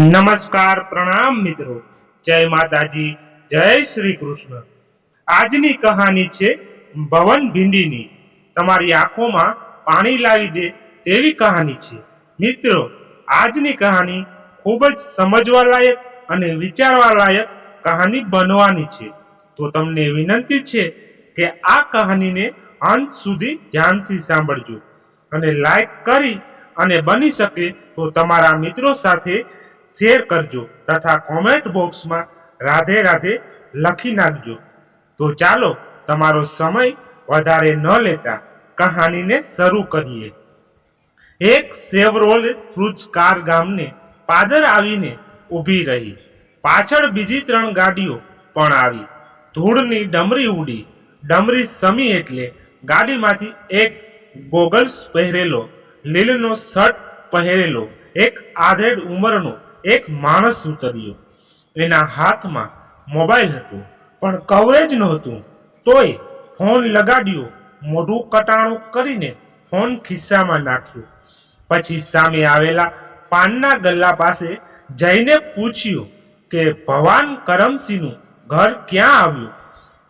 નમસ્કાર, પ્રણામ મિત્રો. જય માતાજી, જય શ્રી કૃષ્ણ. આજની કહાની છે ભવન ભીંડીની. તમારી આંખોમાં પાણી લાવી દે તેવી કહાની છે. મિત્રો, આજની કહાની ખૂબ જ સમજવા લાયક અને વિચારવા લાયક કહાની બનવાની છે. તો તમને વિનંતી છે કે આ કહાનીને અંત સુધી ધ્યાનથી સાંભળજો. અને લાઈક કરી અને બની શકે તો તમારા મિત્રો સાથે શેર કરજો તથા કોમેન્ટ બોક્સમાં રાધે રાધે લખી નાખજો. તો ચાલો તમારો સમય વધારે ન લેતા કહાનીને શરૂ કરીએ. એક સેવરોલ ક્રુઝ કાર ગામને પાદર આવીને ઊભી રહી. પાછળ બીજી ત્રણ ગાડીઓ પણ આવી. ધૂળની ડમરી ઉડી. ડમરી સમી એટલે ગાડીમાંથી એક ગોગલ્સ પહેરેલો, લીલનો શર્ટ પહેરેલો, એક આધેડ ઉંમરનો એક માણસ ઉતર્યો એના હાથમાં મોબાઈલ હતો, પણ કવરેજ નહોતું. તોય ફોન લગાડ્યો, મોઢું કટાણું કરીને ફોન ખિસ્સામાં નાખ્યો. પછી સામે આવેલા પાનના ગલ્લા પાસે જઈને પૂછ્યું કે, ભવાન કરમસિંહનું ઘર ક્યાં આવ્યું?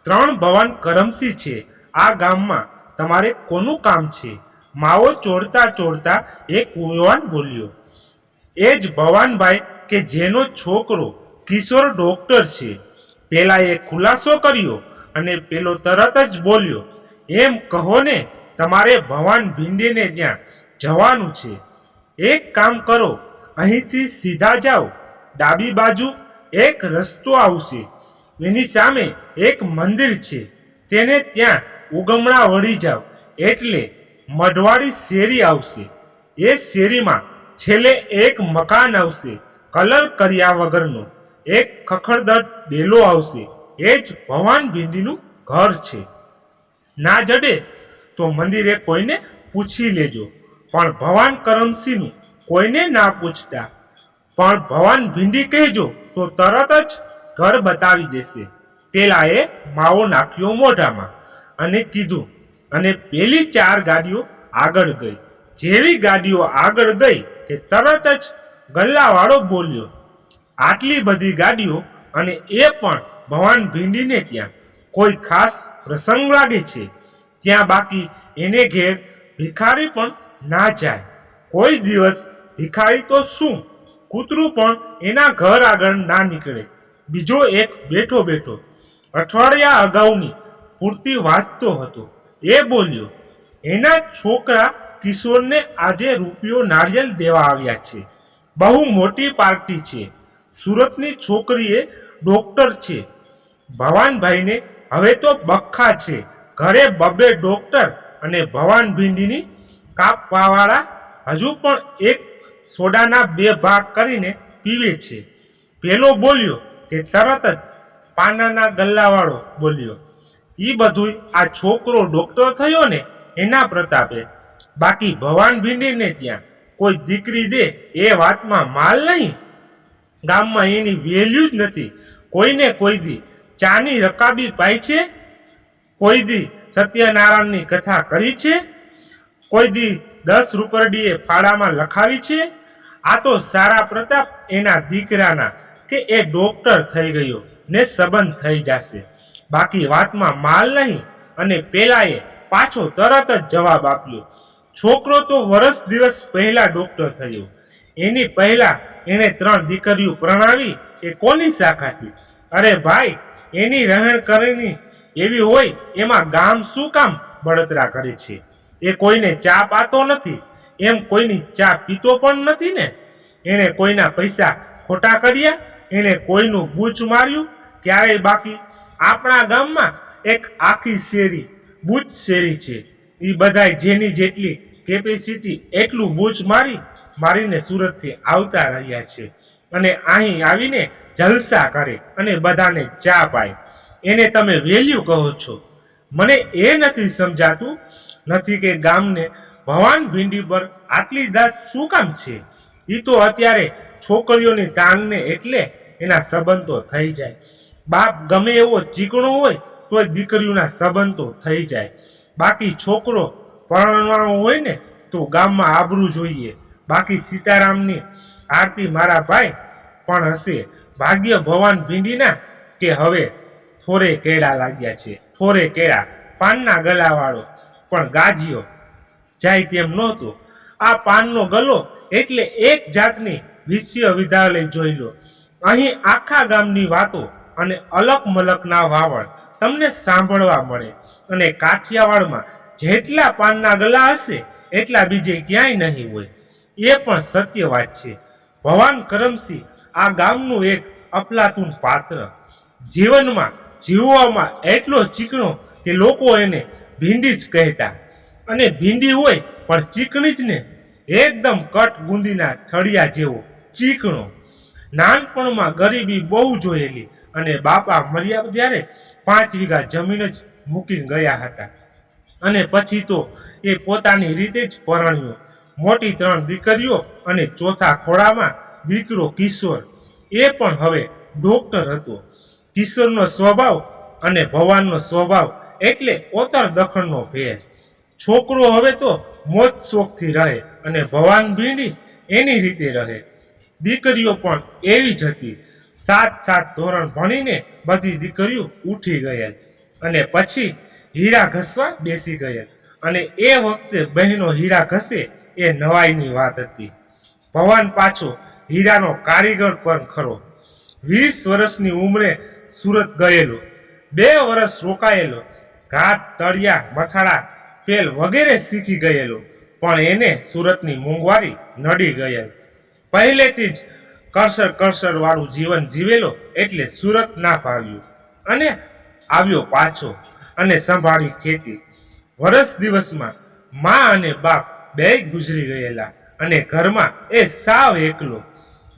ત્રણ ભવાન કરમસિંહ છે. આ ગામમાં તમારે કોનું કામ છે? માવો ચોરતા ચોરતા એક યુવાન બોલ્યો એ જ ભવાનભાઈ કે જેનો છોકરો કિશોર ડોક્ટર છે. પેલા એ ખુલાસો કર્યો અને પેલો તરત જ બોલ્યો, એમ કહો ને, તમારે ભવાન ભીંડીને ત્યાં જવાનું છે. એક કામ કરો, અહીંથી સીધા જાઓ. ડાબી બાજુ એક રસ્તો આવશે. એની સામે એક મંદિર છે. તેને ત્યાં ઉગમણા વળી જાઓ. એટલે મઢવાડી શેરી આવશે. એ શેરીમાં છેલ્લે એક મકાન આવશે. કલર કર્યા વગરનો. એક ખખડદટ ડેલો આવશે. એ જ ભવાન ભીંડીનું ઘર છે. ના જડે તો મંદિરે કોઈને પૂછી લેજો. પણ ભવાન કરમસિંહનું કોઈને ના પૂછતા. પણ ભવાન ભીંડી કહેજો તો તરત જ ઘર બતાવી દેશે. પેલાએ માવો નાખ્યો મોઢામાં અને કીધું, અને પેલી ચાર ગાડીઓ આગળ ગઈ. જેવી ગાડીઓ આગળ ગઈ કે તરત જ ગલ્લાવાળો બોલ્યો, આટલી બધી ગાડીઓ અને એ પણ ભવાન ભીંડીને ત્યાં કોઈ ખાસ પ્રસંગ લાગે છે? ત્યાં બાકી એને ઘેર ભિખારી પણ ના જાય. કોઈ દિવસ ભિખારી તો શું? કૂતરું પણ એના ઘર આગળ ના નીકળે. બીજો એક બેઠો બેઠો, અઠવાડિયા અગાઉની પૂરતી વાંચતો હતો. એ બોલ્યો, એના છોકરા કિશોરને આજે રૂપિયો નારિયેલ દેવા આવ્યા છે. બહુ મોટી પાર્ટી છે. સુરતની છોકરીએ ડોક્ટર છે. ભવાનભાઈને હવે તો બખ્ખા છે. ઘરે બબે ડોક્ટર અને ભવાન ભીંડીની કાપવાવાળા હજુ પણ એક સોડાના બે ભાગ કરીને પીવે છે. પેલો બોલ્યો કે તરત જ પાનાના ગલ્લાવાળો બોલ્યો એ બધુંય આ છોકરો ડોક્ટર થયો ને એના પ્રતાપે બાકી ભવાન ભીંડીને ત્યાં કોઈ દીકરી દે એ વાતમાં માલ નહીં. ગામમાં એની વેલ્યુ જ નથી. કોઈને કોઈ દી ચાની રકાબી પાઈ છે? કોઈ દી સત્યનારાયણની કથા કરી છે? કોઈ દી દસ રૂપરડીએ ફાળામાં લખાવી છે? આ તો સારા પ્રતાપ એના દીકરાના કે એ ડોક્ટર થઈ ગયો ને સંબંધ થઈ જશે. બાકી વાતમાં માલ નહીં અને પેલાએ પાછો તરત જ જવાબ આપ્યો. છોકરો તો વર્ષ દિવસ પહેલા ડોક્ટર થયો. એની પહેલા એણે ત્રણ દીકરીઓ પ્રણાવી એ કોની શાખાથી? અરે ભાઈ, એની રહેણ કરણી એવી હોય, એમાં ગામ શું કામ બળતરા કરે છે? એ કોઈને ચા પાતો નથી, એમ કોઈની ચા પીતો પણ નથી ને? એણે કોઈના પૈસા ખોટા કર્યા, એણે કોઈનું બૂચ માર્યું? ક્યારેય બાકી? આપણા ગામમાં એક આખી શેરી, બૂચ શેરી છે. એ બધાય જેની જેટલી કેપેસિટી એટલું બૂચ મારી, મારીને સુરતથી આવતા રહ્યા છે. અને અહીં આવીને જલસા કરે અને બધાને ચા પાય. એને તમે વેલ્યુ કહો છો. મને એ નથી સમજાતું, નથી કે ગામને ભવાન ભીંડી પર આટલી દાંત શું કામ છે? એ તો અત્યારે છોકરીઓની તાંગને એટલે એના સંબંધો થઈ જાય. બાપ ગમે એવો ચીકણો હોય તો દીકરીઓના સંબંધો થઈ જાય. બાકી છોકરો પરણવાનો હોય ને, તો ગામમાં આબરૂ જોઈએ. બાકી સીતારામની આરતી મારા ભાઈ પણ હશે. ભાગ્ય ભવાન ભીંડીના કે હવે થોરે કેળા લાગ્યા છે. થોરે કેળા, પાનના ગલાવાળો, પણ ગાજીયો જાય તેમ નહોતો. આ પાનનો ગલો એટલે એક જાતની વિશ્વ વિદ્યાલય જોઈ લો અહીં આખા ગામની વાતો અને અલક મલકના વાવળ તમને સાંભળવા મળે. અને કાઠિયાવાડમાં જેટલા પાનના ગલા હશે, એટલા બીજે ક્યાંય નહીં હોય. એ પણ સત્ય વાત છે. ભવાન કરમસિંહ આ ગામનું એક અપલાતું પાત્ર. જીવનમાં જીવવામાં એટલો ચીકણો કે લોકો એને ભીંડી જ કહેતા. અને ભીંડી હોય, પણ ચીકણી જ ને. એકદમ કટ ગુંદીના ઠળિયા જેવો ચીકણો. નાનપણમાં ગરીબી બહુ જોયેલી. અને બાપા મર્યા ત્યારે પાંચ વીઘા જમીન જ મૂકીને ગયા હતા. અને પછી તો એ પોતાની રીતે જ પરણ્યો. મોટી ત્રણ દીકરીઓ અને ચોથા ખોળામાં દીકરો કિશોર. એ પણ હવે ડોક્ટર હતો. કિશોરનો સ્વભાવ અને ભવાનનો સ્વભાવ એટલે ઓતર દખણનો ભેદ છોકરો હવે તો મોજ શોખથી રહે અને ભવાન ભીંડી એની રીતે રહે. દીકરીઓ પણ એવી જ હતી. સાત સાત ધોરણ ભણીને બધી દીકરીઓ ઉઠી ગયેલ. અને પછી હીરા ઘસવા બેસી ગયેલ. અને એ વખતે બહેનો હીરા ઘસે એ નવાઈની વાત હતી. ભવાન પાછો હીરાનો કારીગર પણ ખરો. વીસ વર્ષની ઉંમરે સુરત ગયેલો. બે વર્ષ રોકાયેલો. ઘાટ, તળિયા, મથાળા, પેલ વગેરે શીખી ગયેલો. પણ એને સુરતની મોંઘવારી નડી ગયેલ. પહેલેથી જ કરસર કરસર વાળું જીવન જીવેલો એટલે સુરત ના ભાવ્યું અને આવ્યો પાછો અને સંભાળી ખેતી. વરસ દિવસમાં મા અને બાપ બે ગુજરી ગયેલા અને ઘરમાં એ સાવ એકલો.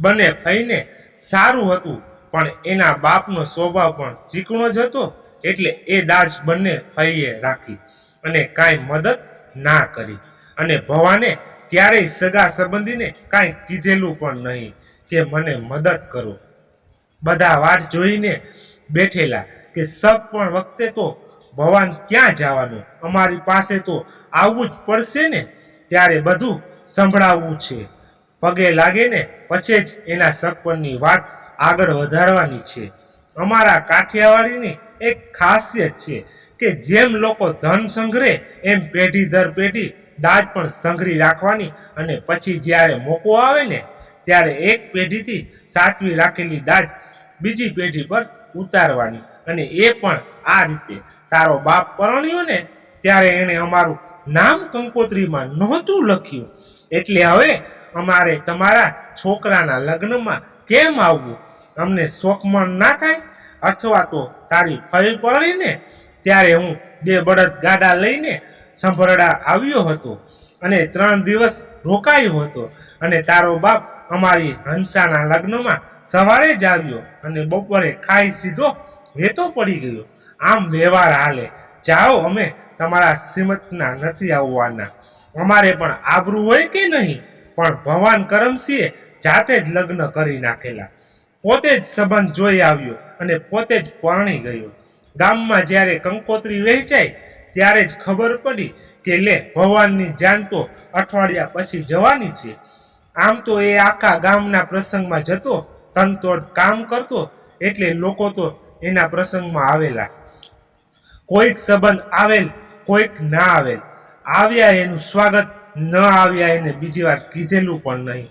બંને ફઈને સારું હતું, પણ એના બાપનો સ્વભાવ પણ ચીકણો જ હતો એટલે એ દાજ બંને ફઈએ રાખી અને કાંઈ મદદ ના કરી. અને ભવાને ક્યારેય સગા સંબંધીને કાંઈ કીધેલું પણ નહીં. કે મને મદદ કરો. બધા વાટ જોઈને બેઠેલા કે સબ પણ વખતે તો ભવાન ક્યાં જવાનું? અમારી પાસે તો આવવું જ પડશે ને? ત્યારે બધું સંભળાવવું છે. પગે લાગે ને પછી જ એના સગપણની વાત આગળ વધારવાની છે. અમારા કાઠિયાવાડીની એક ખાસિયત છે કે જેમ લોકો ધન સંઘરે, એમ પેઢી દર પેઢી દાજ પણ સંઘરી રાખવાની અને પછી જ્યારે મોકો આવે ને ત્યારે એક પેઢીથી સાચવી રાખેલી દાઢ બીજી પેઢી પર ઉતારવાની અને એ પણ આ રીતે. તારો બાપ પરણ્યો ને ત્યારે એણે અમારું નામ કંકોત્રીમાં નહોતું લખ્યું. એટલે હવે અમારે તમારા છોકરાના લગ્નમાં કેમ આવવું? અમને શોખમણ ના થાય? અથવા તો તારી ફરી પરણીને ત્યારે હું બે બળદ ગાડા લઈને સંભરડા આવ્યો હતો અને ત્રણ દિવસ રોકાયો હતો અને તારો બાપ અમારી હંસાના લગ્નમાં સવારે જ આવ્યો અને બપોરે ખાઈ સીધો વેતો પડી ગયો. આમ વ્યવહાર હાલે. જાઓ અમે તમારા શ્રીમતના નથી આવવાના. અમારે પણ આબરૂ હોય કે નહીં? પણ ભવાન કરમસિંહે જાતે જ લગ્ન કરી નાખેલા. પોતે જ સંબંધ જોઈ આવ્યો અને પોતે જ પરણી ગયો. ગામમાં જ્યારે કંકોત્રી વહેંચાય, ત્યારે જ ખબર પડી કે લે ભગવાનની જાન તો અઠવાડિયા પછી જવાની છે. આમ તો એ આખા ગામના પ્રસંગમાં જતો, તનતોડ કામ કરતો, એટલે લોકો તો એના પ્રસંગમાં આવેલા. કોઈક સંબંધ આવેલ, કોઈક ના આવેલ. આવ્યા એનું સ્વાગત, ન આવ્યા એને બીજી વાર કીધેલું પણ નહીં.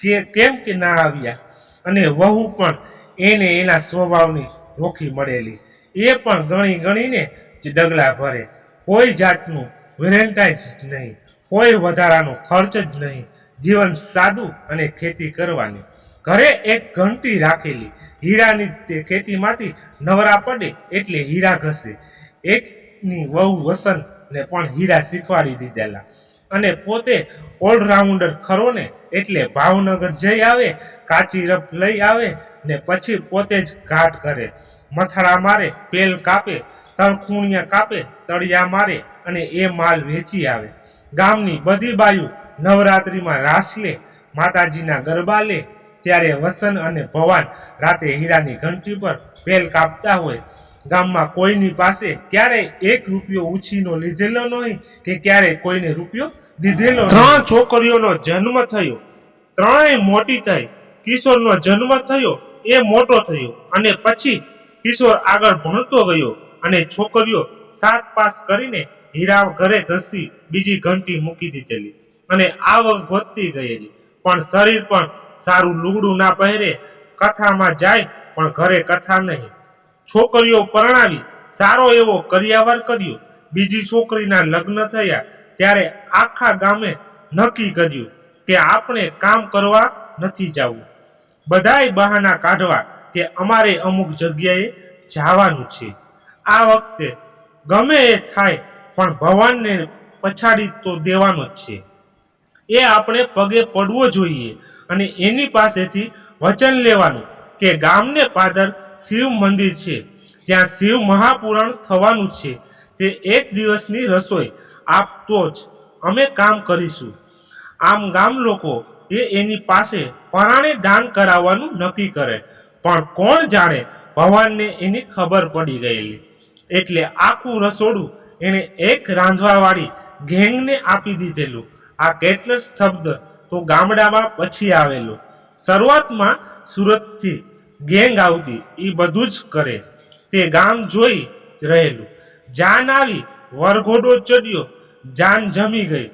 કે કેમ કે ના આવ્યા? અને વહુ પણ એને એના સ્વભાવની રોખી મળેલી. એ પણ ગણી ગણીને જ ડગલા ભરે. કોઈ જાતનું વેલેન્ટાઇન્સ નહીં. કોઈ વધારાનો ખર્ચ જ નહીં. જીવન સાદું અને ખેતી કરવાની. ઘરે એક ઘંટી રાખેલી. હીરાની તે ખેતીમાંથી નવરા પડે એટલે હીરા ઘસે. એકની વહુ વસંતને પણ હીરા શીખવાડી દીધેલા. અને પોતે ઓલરાઉન્ડર ખરો ને એટલે ભાવનગર જઈ આવે, કાચી રફ લઈ આવે ને પછી પોતે જ ઘાટ કરે મથાળા મારે, પેલ કાપે તળખૂણિયા કાપે, તળિયા મારે અને એ માલ વેચી આવે. ગામની બધી બાયું નવરાત્રિમાં રાસ લે, માતાજીના ગરબા લે, ત્યારે વસન અને ભવાન રાતે હીરાની ઘંટી પર પેલ કાપતા હોય. ગામમાં કોઈની પાસે ક્યારેય એક રૂપિયો ઉછીનો લીધેલો નહીં કે ક્યારેય કોઈને રૂપિયો દીધેલો ત્રણ છોકરીઓનો જન્મ થયો. ત્રણેય મોટી થઈ. કિશોરનો જન્મ થયો. એ મોટો થયો. અને પછી કિશોર આગળ ભણતો ગયો અને છોકરીઓ સાત પાસ કરીને હીરા ઘરે ઘસી બીજી ઘંટી મૂકી દીધેલી. અને આવક વધતી ગયેલી પણ શરીર પણ સારું લુગડું ના પહેરે, કથામાં જાય, પણ ઘરે કથા નહીં. છોકરીઓ પરણાવી, સારો એવો કરિયાવર કર્યો. બીજી છોકરીના લગ્ન થયા, ત્યારે આખા ગામે નક્કી કર્યું કે આપણે કામ કરવા નથી જવું. બધાય બહાના કાઢવા કે અમારે અમુક જગ્યાએ જવાનું છે. આ વખતે ગમે એ થાય, પણ ભગવાનને પછાડી તો દેવાનો જ છે. એ આપણે પગે પડવો જોઈએ અને એની પાસેથી વચન લેવાનું કે ગામને પાદર શિવ મંદિર છે. ત્યાં શિવ મહાપુરાણ થવાનું છે. તે એક દિવસની રસોઈ. આપતો જ અમે કામ કરીશું. આમ ગામ લોકો એ એની પાસે પરાણે દાન કરાવવાનું નક્કી કરે. પણ કોણ જાણે ભગવાનને એની ખબર પડી ગયેલી. એટલે આખું રસોડું એણે એક રાંધવાવાળી ગેંગને આપી દીધેલું. આ કેટલો શબ્દ તો ગામડામાં પછી આવેલો. શરૂઆતમાં સુરતથી ગેંગ આવતી એ બધું જ કરે. તે ગામ જોઈ રહેલું. જાન આવી, વરઘોડો ચડ્યો, જાન જમી ગઈ.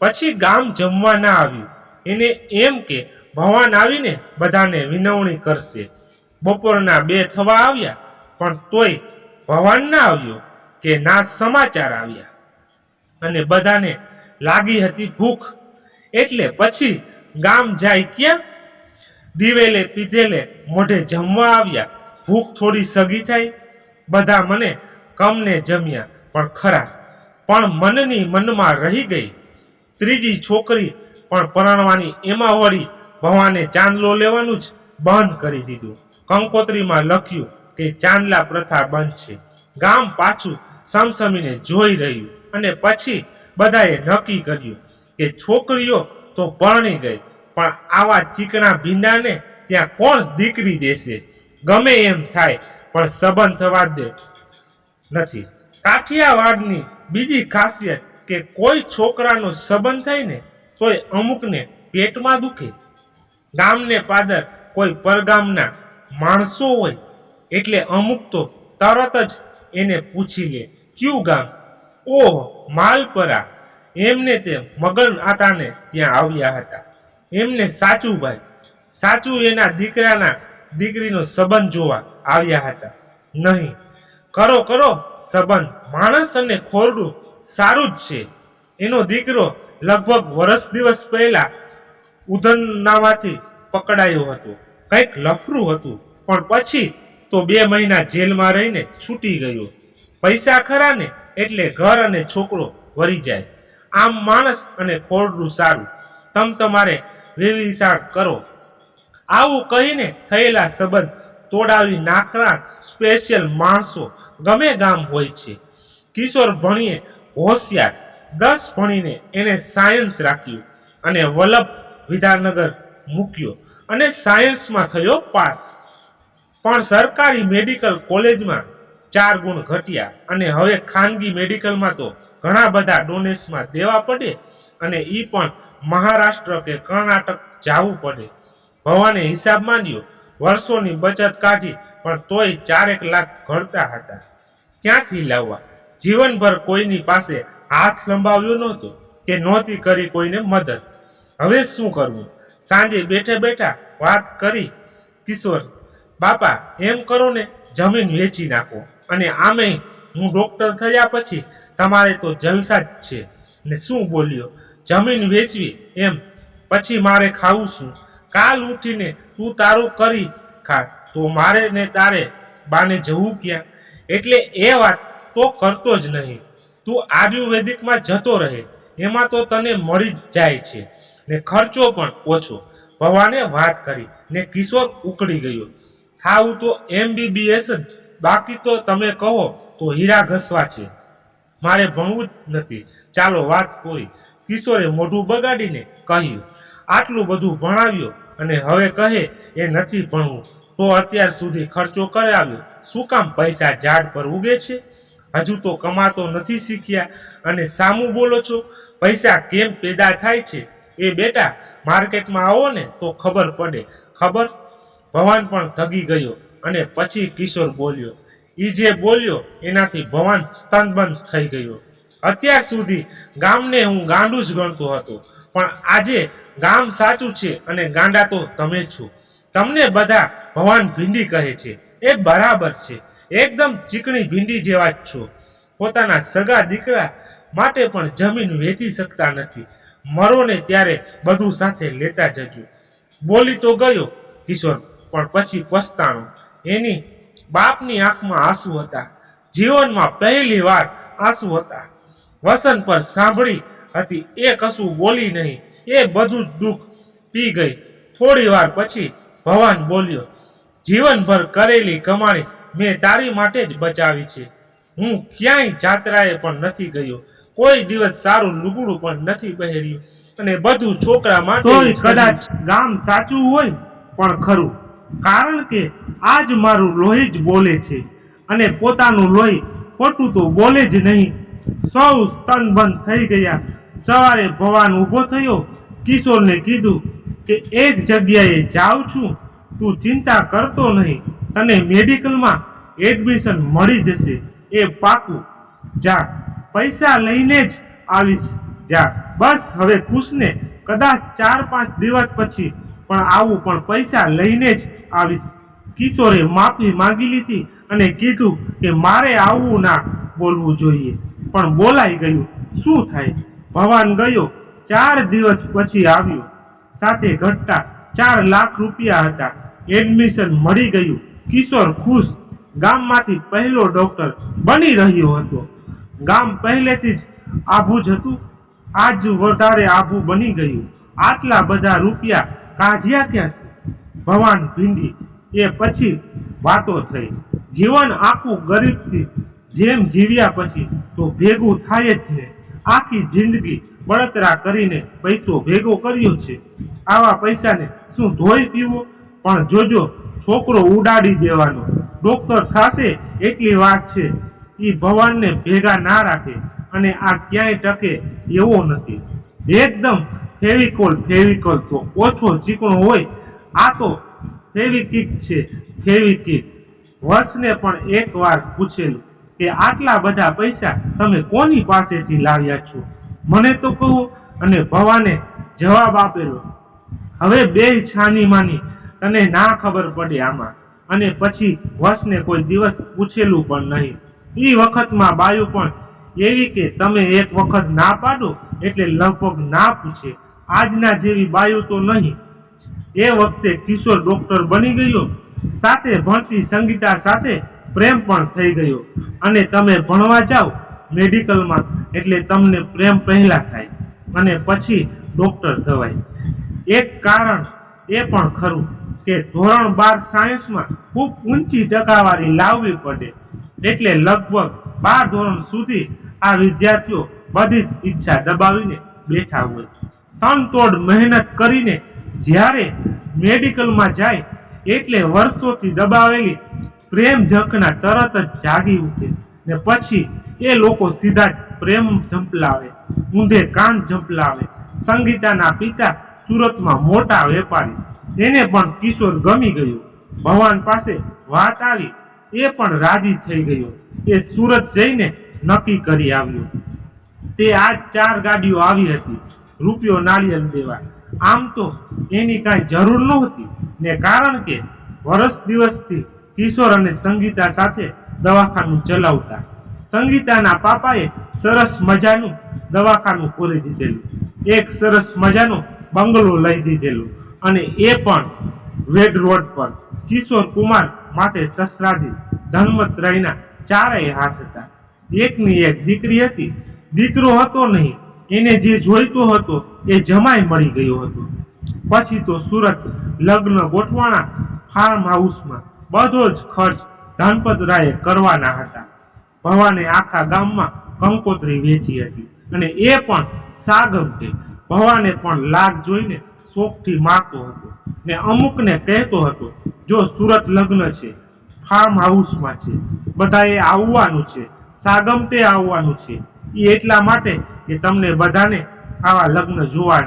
પછી ગામ જમવા ના આવ્યું. એને એમ કે, ભવાન આવીને બધાને વિનવણી કરશે. બપોરના બે થવા આવ્યા, પણ તોય ભવાન ના આવ્યો કે ના સમાચાર આવ્યા. અને બધાને લાગી હતી ભૂખ. એટલે પછી ગામ જાય ક્યાં? દિવેલે પીધેલે મોઢે જમવા આવ્યા. ભૂખ થોડી સગી થઈ. બધા મને કમને જમ્યા, પણ ખરા. પણ મનની મનમાં રહી ગઈ. ત્રીજી છોકરી પણ પરણવાની એમાં વળી ભવાને ચાંદલો લેવાનું જ બંધ કરી દીધું. કંકોત્રીમાં લખ્યું કે ચાંદલા પ્રથા બંધ છે. ગામ પાછું સમસમીને જોઈ રહ્યું. અને પછી બધાએ નક્કી કર્યું કે છોકરીઓ તો પરણી ગઈ, પણ આવા ચીકણા ભીંડાને ત્યાં કોણ દીકરી દેશે? ગમે એમ થાય, પણ સંબંધ થવા દે નથી. કાઠિયાવાડની બીજી ખાસિયત કે કોઈ છોકરાનો સંબંધ થાય ને, તોય અમુકને પેટમાં દુખે. ગામને પાદર કોઈ પરગામના માણસો હોય, એટલે અમુક તો તરત જ એને પૂછી લે, ક્યુ ગામ? ઓહ, માલપરા. એમને તે મગન આતાને ત્યાં આવ્યા હતા. એમને સાચું ભાઈ સાચું એના દીકરાના દીકરીનો સંબંધ જોવા આવ્યા હતા. નહીં, કરો કરો, સંબંધ. માણસ અને ખોરડું સારું જ છે. એનો દીકરો લગભગ વર્ષ દિવસ પહેલા ઉધનનામાંથી પકડાયો હતો. કંઈક લફરું હતું, પણ પછી તો બે મહિના જેલમાં રહીને છૂટી ગયો. પૈસા ખરા ને એટલે ઘર અને છોકરો વરી જાય. આમ માણસ અને ખોરડું સારું. તમ તમારે વેવિસાર કરો. આવું કહીને થયેલા સંબંધ તોડાવી નાખનાર સ્પેશિયલ માણસો ગમે ગામ હોય છે. કિશોર ભણીએ હોશિયાર. દસ ભણીને એને સાયન્સ રાખ્યું અને વલ્લભ વિદ્યાનગર મૂક્યો અને સાયન્સમાં થયો પાસ. પણ સરકારી મેડિકલ કોલેજમાં ચાર ગુણ ઘટ્યા. અને હવે ખાનગી મેડિકલમાં તો ઘણા બધા ડોનેશનમાં દેવા પડે અને એ પણ મહારાષ્ટ્ર કે કર્ણાટક જવું પડે. ભવાને હિસાબ માંડ્યો. વર્ષોની બચત કાઢી, પણ તોય ચારેક લાખ ઘડતા હતા. ક્યાંથી લાવવા? જીવનભર કોઈની પાસે હાથ લંબાવ્યો નહોતો કે નહોતી કરી કોઈને મદદ. હવે શું કરવું? સાંજે બેઠા બેઠા વાત કરી. કિશોર, બાપા, એમ કરો ને જમીન વેચી નાખો. અને આમે હું ડોક્ટર થયા પછી તમારે તો જલસા જ છે. ને શું બોલ્યો? જમીન વેચવી એમ. પછી મારે ખાવું શું? કાલ ઉઠીને તું તારું કરી ખા. તો મારે ને તારે બાને જવું ક્યાં? એટલે એ વાત તો કરતો જ નહીં. તું આયુર્વેદિકમાં જતો રહે. એમાં તો તને મળી જ જાય છે. ને ખર્ચો પણ ઓછો. ભવાને વાત કરી. ને કિશોર ઉકળી ગયો. થાવું તો એમબીબીએસ જ બાકી તો તમે કહો તો હીરા ઘસવા છે. મારે ભણવું જ નથી. ચાલો વાત પૂરી કિશોરે મોઢું બગાડીને કહ્યું, આટલું બધું ભણાવ્યો અને હવે કહે એ નથી ભણવું. તો અત્યાર સુધી ખર્ચો કરાવ્યો. શું કામ પૈસા ઝાડ પર ઉગે છે? હજુ તો કમાતો નથી શીખ્યા. અને સામું બોલો છો, પૈસા કેમ પેદા થાય છે? એ બેટા, માર્કેટમાં આવો ને તો ખબર પડે. ખબર? ભવાન પણ થગી ગયો. અને પછી કિશોર બોલ્યો એ જે બોલ્યો, એનાથી ભવાન સ્તનબંધ થઈ ગયો. અત્યાર સુધી ગામને હું ગાંડું જ ગણતો હતો, પણ આજે ગામ સાચું છે અને ગાંડા તો તમે છો. તમને બધા ભવાન ભીંડી કહે છે. એ બરાબર છે. એકદમ ચીકણી ભીંડી જેવા જ છો. પોતાના સગા દીકરા માટે પણ જમીન વેચી શકતા નથી. મરો ને ત્યારે બધું સાથે લેતા જજો. બોલી તો ગયો કિશોર, પણ પછી પસ્તાણો. એની બાપની આંખમાં આંસુ હતા. જીવનમાં પહેલી વાર આંસુ હતા. વસન પર સાંભળી હતી એ કશું બોલી નહીં. એ બધું દુઃખ પી ગઈ. થોડી વાર પછી ભવાન બોલ્યો જીવનભર કરેલી કમાણી મેં તારી માટે જ બચાવી છે. હું ક્યાંય જાત્રાએ પણ નથી ગયો. કોઈ દિવસ સારું લુગડું પણ નથી પહેર્યું. અને બધું છોકરા માટે કદાચ. ગામ સાચું હોય પણ ખરું. કારણ કે આજ મારું લોહી જ બોલે છે અને પોતાનું લોહી ખોટું તો બોલે જ નહીં. સૌ સ્તનબંધ થઈ ગયા. સવારે ભવાન ઊભો થયો. કિશોરને કીધું કે એક જગ્યાએ જાઉં છું. તું ચિંતા કરતો નહીં. તને મેડિકલમાં એડમિશન મળી જશે. એ પાકું. જા, પૈસા લઈને જ આવીશ. જા, બસ, હવે ખુશને કદાચ ચાર પાંચ દિવસ પછી પણ આવું પણ પૈસા લઈને જ આવીશ કિશોરે માફી માંગી લીધી અને કીધું કે મારે આવું ના બોલવું જોઈએ. પણ બોલાઈ ગયું. શું થાય? ભવાન ગયો. ચાર દિવસ પછી આવ્યો. સાથે ઘટતા ચાર લાખ રૂપિયા હતા. એડમિશન મળી ગયું. કિશોર ખુશ. ગામમાંથી પહેલો ડોક્ટર બની રહ્યો હતો. ગામ પહેલેથી જ આભું જ હતું. આજ વધારે આભું બની ગયું. આટલા બધા રૂપિયા કાઢ્યા ક્યાંથી ભવાન ભીંડી, એ પછી વાતો થઈ. જીવન આખું ગરીબથી જેમ જીવ્યા પછી તો ભેગું થાય જ ને આખી જિંદગી બળતરા કરીને પૈસો ભેગો કર્યો છે. આવા પૈસાને શું ધોઈ પીવો? પણ જોજો, છોકરો ઉડાડી દેવાનો. ડોક્ટર થાશે એટલી વાત છે. એ ભવાનને ભેગા ના રાખે અને આ ક્યાંય ટકે એવો નથી. એકદમ ફેવિકોલ ફેવિકોલ તો ઓછો ચીકણો હોય, આ તો ફેવિકિક છે ફેવિકિક વર્ષને પણ એક વાર પૂછેલું કે આટલા બધા પૈસા તમે કોની પાસેથી લાવ્યા છો? મને તો કહો અને ભવાને જવાબ આપેલો. હવે બે છાની માની, તને ના ખબર પડે આમાં. અને પછી વર્ષને કોઈ દિવસ પૂછેલું પણ નહીં. એ વખતમાં બાયુ પણ એવી કે તમે એક વખત ના પાડો એટલે લગભગ ના પૂછે. આજના જેવી બાયુ તો નહીં. એ વખતે કિશોર ડોક્ટર બની ગયો. સાથે ભણતી સંગીતા સાથે પ્રેમ પણ થઈ ગયો. અને તમે ભણવા જાઓ મેડિકલમાં, એટલે તમને પ્રેમ પહેલા થાય અને પછી ડોક્ટર થવાય. એક કારણ એ પણ ખરું કે ધોરણ બાર સાયન્સમાં ખૂબ ઊંચી ટકાવારી લાવવી પડે. એટલે લગભગ બાર ધોરણ સુધી આ વિદ્યાર્થીઓ બધી જ ઈચ્છા દબાવીને બેઠા હોય. તનતોડ મહેનત કરીને જ્યારે મેડિકલમાં જાય એટલે વર્ષોથી દબાવેલી પ્રેમ ઝંખના તરત જ જાગી ઉઠે ને પછી એ લોકો સીધા જ પ્રેમ ઝંપલાવે, ઊંધે કાન ઝંપલાવે. સંગીતાના પિતા સુરતમાં મોટા વેપારી. એને પણ કિશોર ગમી ગયો. ભવાન પાસે વાત આવી, એ પણ રાજી થઈ ગયો. એ સુરત જઈને નક્કી કરી આવ્યો. તે આજ ચાર ગાડીઓ આવી હતી. રૂપિયો નાળિયેર દેવા આમ તો એની કાંઈ જરૂર નહોતી. ને કારણ કે વર્ષ દિવસથી કિશોર અને સંગીતા સાથે દવાખાનું ચલાવતા. સંગીતાના પાપાએ સરસ મજાનું દવાખાનું ખોલી દીધેલું. એક સરસ મજાનો બંગલો લઈ દીધેલું. અને એ પણ વેડ રોડ પર. કિશોર કુમાર માટે સસરાજી ધનવંતરાયના ચારેય હાથ હતા. એકની એક દીકરી હતી. દીકરો હતો નહીં. એને જે જોઈતો હતો એ જમાઈ મળી ગયો હતો. પછી તો સુરત, લગ્ન, ગોઠવાણા ફાર્મ હાઉસમાં બધો જ ખર્ચ ધનપતરાયે કરવાના હતા. ભવાને આખા ગામમાં કંકોત્રી વેચી હતી અને એ પણ સાગમટે ભવાને પણ લાગ જોઈને શોખથી મારતો હતો ને અમુકને કહેતો હતો, જો સુરત લગ્ન છે ફાર્મ હાઉસમાં છે, બધાએ આવવાનું છે સાગમટે આવવાનું છે. એ એટલા માટે કે તમને બધાને આવા લગ્ન જોવા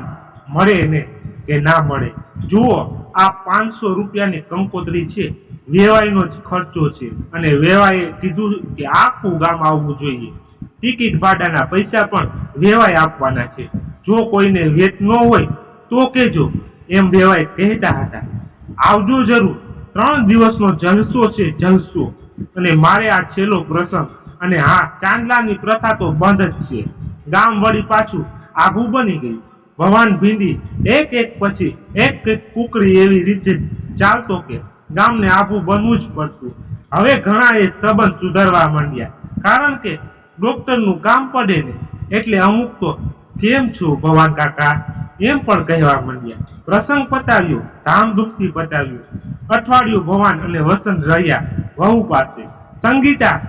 મળે ને કે ના મળે. જુઓ, આ પાંચસો રૂપિયાની કંકોત્રી છે. વેવાઈનો જ ખર્ચો છે. અને વેવાઈએ કીધું કે આખું ગામ આવવું જોઈએ. ટિકિટ ભાડાના પૈસા પણ વેવાય આપવાના છે. જો કોઈને વેત ન હોય, તો કેજો એમ વેવાય કહેતા હતા. આવજો જરૂર. ત્રણ દિવસનો જલસો છે જલસો. અને મારે આ છેલ્લો પ્રસંગ અને હા, ચાંદલાની પ્રથા તો બંધ જ છે. ગામ વળી પાછું આઘું બની ગયું. ભવાન ભીંડી એક એક પછી એક એક કુકડી એવી રીતે ચાલતો કે ગામને આભું બનવું જ પડતું. હવે ઘણા એ સંબંધ સુધારવા માંડ્યા. કારણ કે ડોક્ટરનું કામ પડે ને, એટલે અમુક તો કેમ છો ભવાન કાકા? એમ પણ કહેવા માંડ્યા. પ્રસંગ પતાવ્યો ધામધૂમથી પતાવ્યો. અઠવાડિયું ભવાન અને વસંત રહ્યા વહુ પાસે. સંગીતા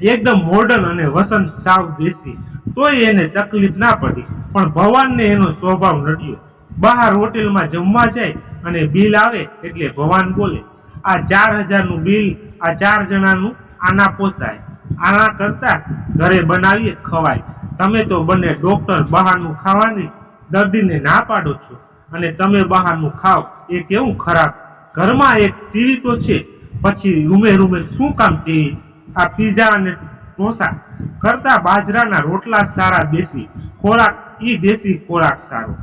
એકદમ મોડર્ન અને વસંત સાવ દેશી. તોય એને તકલીફ ના પડી. પણ ભવાનને એનો સ્વભાવ નડ્યો બહાર હોટેલમાં જમવા જાય અને બિલ આવે એટલે ભવાન બોલે, આ ચાર હજારનું બિલ, આ ચાર જણાનું આના પોસાય. આના કરતા ઘરે બનાવીએ ખવાય. તમે તો બંને ડોક્ટર બહારનું ખાવાની દર્દીને ના પાડો છો. અને તમે બહારનું ખાવ એ કેવું ખરાબ. ઘરમાં એક ટીવી તો છે. પછી રૂમે રૂમે શું કામ ટીવી આ પીઝા અને ઢોસા કરતા બાજરાના રોટલા સારા દેશી ખોરાક, ઈ દેશી ખોરાક સારો.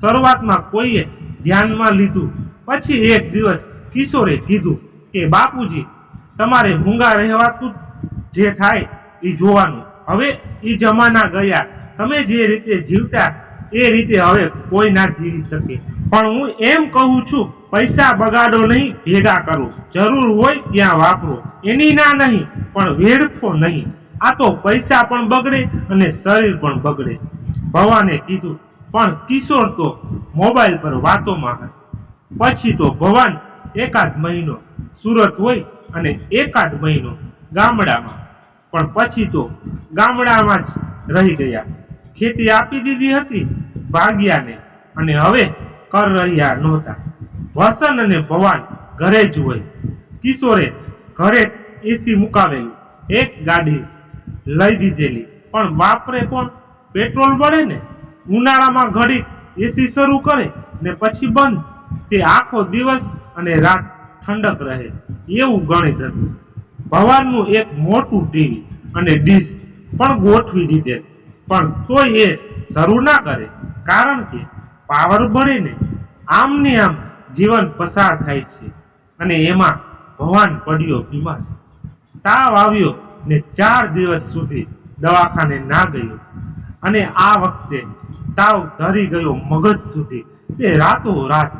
શરૂઆતમાં કોઈએ ધ્યાનમાં લીધું, પછી એક દિવસ કિશોરે કીધું કે, બાપુજી, તમારે મૂંગા રહેવાતું જે થાય એ જોવાનું. હવે એ જમાના ગયા. તમે જે રીતે જીવતા એ રીતે હવે કોઈ ના જીવી શકે. પણ હું એમ કહું છું, પૈસા બગાડો નહીં, ભેગા કરો. જરૂર હોય ત્યાં વાપરો. એની ના નહીં, પણ વેડફો નહીં. આ તો પૈસા પણ બગડે અને શરીર પણ બગડે. ભવાને કીધું, પણ કિશોર તો મોબાઈલ પર વાતોમાં પછી તો ભવાન એકાદ મહિનો સુરત હોય અને એકાદ મહિનો ગામડામાં. પણ પછી તો ગામડામાં જ રહી ગયા. ખેતી આપી દીધી હતી ભાગ્યાને અને હવે કર રહ્યા નહોતા. વસન અને ભવાન ઘરે જ હોય. કિશોરે ઘરે એસી મુકાવેલું, એક ગાડી લઈ દીધેલી. પણ વાપરે પણ પેટ્રોલ બળે ને ઉનાળામાં ઘડી એસી શરૂ કરે ને પછી બંધ. તે આખો દિવસ અને રાત ઠંડક રહે, એવું ગણિત હતું. ભવાનનું એક મોટું ટીવી અને ડીશ પણ ગોઠવી દીધે પણ કોઈ એ શરૂ ના કરે. કારણ કે પાવર ભરીને આમની આમ જીવન પસાર થાય છે અને એમાં ભવાન પડ્યો બીમાર. તાવ આવ્યો ને ચાર દિવસ સુધી દવાખાને ના ગયો. અને આ વખતે તાવ ધરી ગયો મગજ સુધી. તે રાતો રાત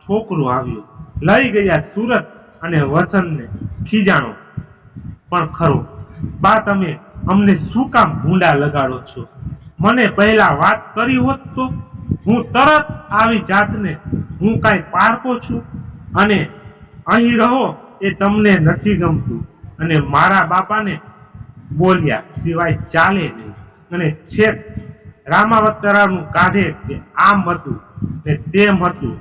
છોકરો આવ્યો. લઈ ગયા સુરત અને વસંતને ખીજાણો. પણ ખરો, બા તમે અમને શું કામ ભૂંડા લગાડો છો? મને પહેલા વાત કરી હોત તો હું તરત આવી જાતને હું કાંઈ પારકો છું અને અહીં રહો એ તમને નથી ગમતું. અને મારા બાપાને બોલ્યા સિવાય ચાલે નહીં. અને છેક રામાવતરાનું કાઢે કે આમ હતું ને તેમ હતું.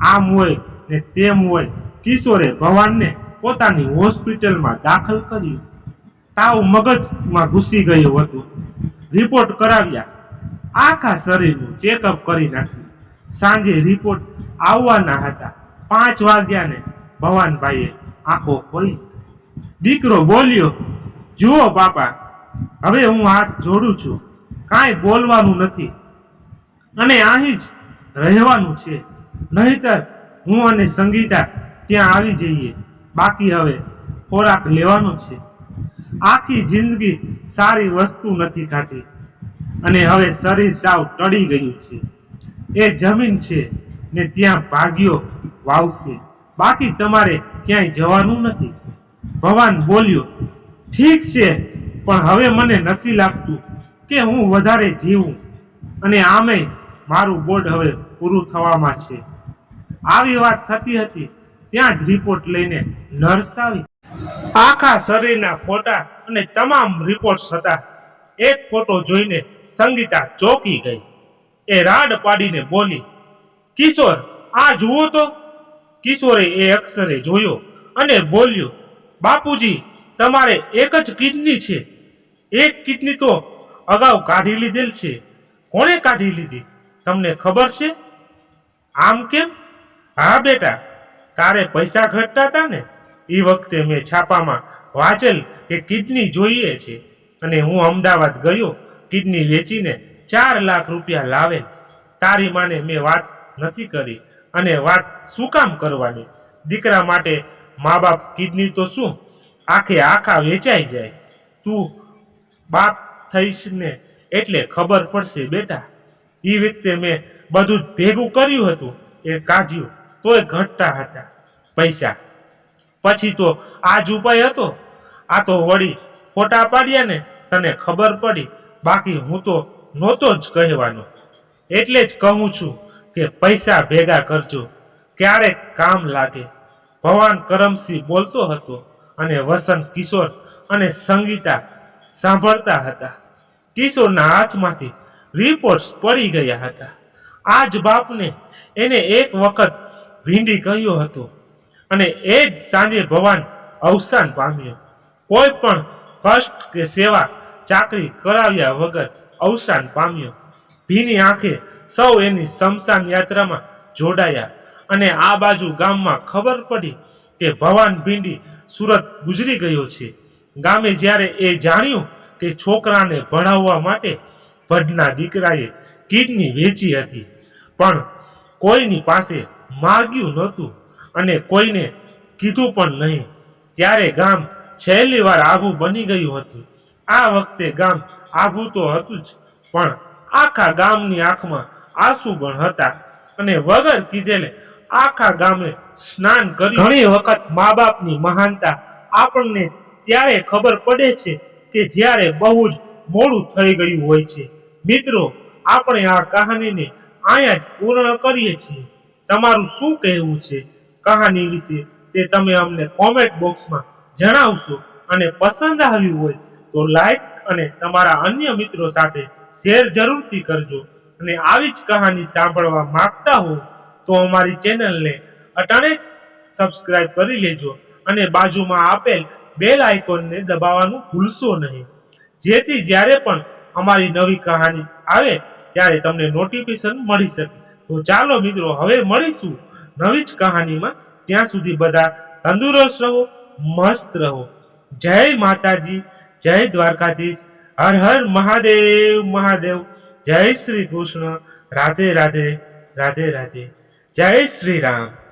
આમ હોય ને તેમ હોય. કિશોરે ભવાનને પોતાની હોસ્પિટલમાં દાખલ કર્યું. તાવ મગજમાં ઘૂસી ગયું હતું. રિપોર્ટ કરાવ્યા. આખા શરીરનું ચેકઅપ કરી નાખ્યું. સાંજે રિપોર્ટ આવવાના હતા. પાંચ વાગ્યાને ભવાનભાઈએ આંખો ખોલી. દીકરો બોલ્યો, જુઓ બાપા, હવે હું હાથ જોડું છું. કાંઈ બોલવાનું નથી. અને અહીં જ રહેવાનું છે. નહીતર હું અને સંગીતા ત્યાં આવી જઈએ. બાકી હવે ખોરાક લેવાનો છે. આખી જિંદગી સારી વસ્તુ નથી ખાધી અને હવે શરીર સાવ તળી ગયું છે. એ જમીન છે ને ત્યાં ભાગ્યો વાવશે. બાકી તમારે ક્યાંય જવાનું નથી. ભવાન બોલ્યો, ઠીક છે, પણ હવે મને નથી લાગતું કે હું વધારે જીવું. અને આમે મારું બોર્ડ હવે પૂરું થવામાં છે. આવી વાત થતી હતી. ત્યાં જ રિપોર્ટ લઈને નર્સ આવી. આખા શરીરના ફોટા અને તમામ રિપોર્ટ્સ હતા. એક ફોટો જોઈને સંગીતા ચોકી ગઈ. એ રાડ પાડીને બોલી, કિશોર, આ જુઓ તો. કિશોરે એ અક્ષરે જોયો અને બોલ્યો, બાપુજી, તમારે એક જ કિડની છે. એક કિડની તો અગાઉ કાઢી લીધેલ છે. કોણે કાઢી લીધી? તમને ખબર છે? આમ કેમ? હા બેટા, તારે પૈસા ઘટતા હતા ને? એ વખતે મેં છાપામાં વાંચેલ કે કિડની જોઈએ છે અને હું અમદાવાદ ગયો, કિડની વેચીને ચાર લાખ રૂપિયા લાવેલ. તારી માને મેં વાત નથી કરી અને વાત શું કામ કરવાની? દીકરા માટે મા બાપ કિડની તો શું? આખે આખા વેચાઈ જાય. તું બાપ થઈશ ને એટલે ખબર પડશે બેટા. એ વખતે મેં બધું જ ભેગું કર્યું હતું, એ કાઢ્યું, તોય ઘટતા હતા. પૈસા પછી તો આ જ ઉપાય હતો. આ તો વળી ફોટા પાડ્યા ને તને ખબર પડી. બાકી હું તો નહોતો જ કહેવાનો. એટલે જ કહું છું કે પૈસા ભેગા કરજો. ક્યારેક કામ લાગે. ભવાન કરમસિંહ બોલતો હતો અને વસંત કિશોર અને સંગીતા સાંભળતા હતા. કિશોરના હાથમાંથી રિપોર્ટ્સ પડી ગયા હતા. આ જ બાપને એને એક વખત ભીંડી કહ્યો હતો. અને એ જ સાંજે ભવાન અવસાન પામ્યો. કોઈ પણ કષ્ટ કે સેવા, ચાકરી કરાવ્યા વગર અવસાન પામ્યો. ભીની આંખે સૌ એની શમશાન યાત્રામાં જોડાયા અને આ બાજુ ગામમાં ખબર પડી કે ભવાન ભીંડી સુરત ગુજરી ગયો છે. ગામે જ્યારે એ જાણ્યું કે છોકરાને ભણાવવા માટે ભડના દીકરાએ કિડની વેચી હતી, પણ કોઈની પાસે માગ્યું નહોતું. અને કોઈને કીધું પણ નહીં. ત્યારે ગામ છેલ્લી વાર આભું બની ગયું હતું. આ વખતે ગામ આભું તો હતું જ, પણ આખા ગામની આંખમાં આંસુ પણ હતા અને વગર કીધેલે આખા ગામે સ્નાન કર્યું. ઘણી વખત મા બાપની મહાનતા આપણને ત્યારે ખબર પડે છે કે જ્યારે બહુ જ મોડું થઈ ગયું હોય છે. મિત્રો, આપણે આ કહાનીને અહીંયા પૂર્ણ કરીએ છીએ. તમારું શું કહેવું છે? કહાની વિશે તે તમે અમને કોમેન્ટ બોક્સમાં જણાવશો અને પસંદ આવ્યું હોય તો લાઈક અને તમારા અન્ય મિત્રો સાથે શેર જરૂરથી કરજો. અને આવી જ કહાની સાંભળવા માંગતા હો તો અમારી ચેનલને અટાણે સબસ્ક્રાઇબ કરી લેજો અને બાજુમાં આપેલ બેલ આઇકોનને દબાવવાનું ભૂલશો નહીં. જેથી જ્યારે પણ અમારી નવી કહાની આવે ત્યારે તમને નોટિફિકેશન મળી શકે. તો ચાલો મિત્રો, હવે મળીશું. નવી જ કહાનીમાં ત્યાં સુધી બધા તંદુરસ્ત રહો, મસ્ત રહો. જય માતાજી, જય દ્વારકાધીશ, હર હર મહાદેવ મહાદેવ. જય શ્રી કૃષ્ણ. રાધે રાધે રાધે રાધે. જય શ્રી રામ.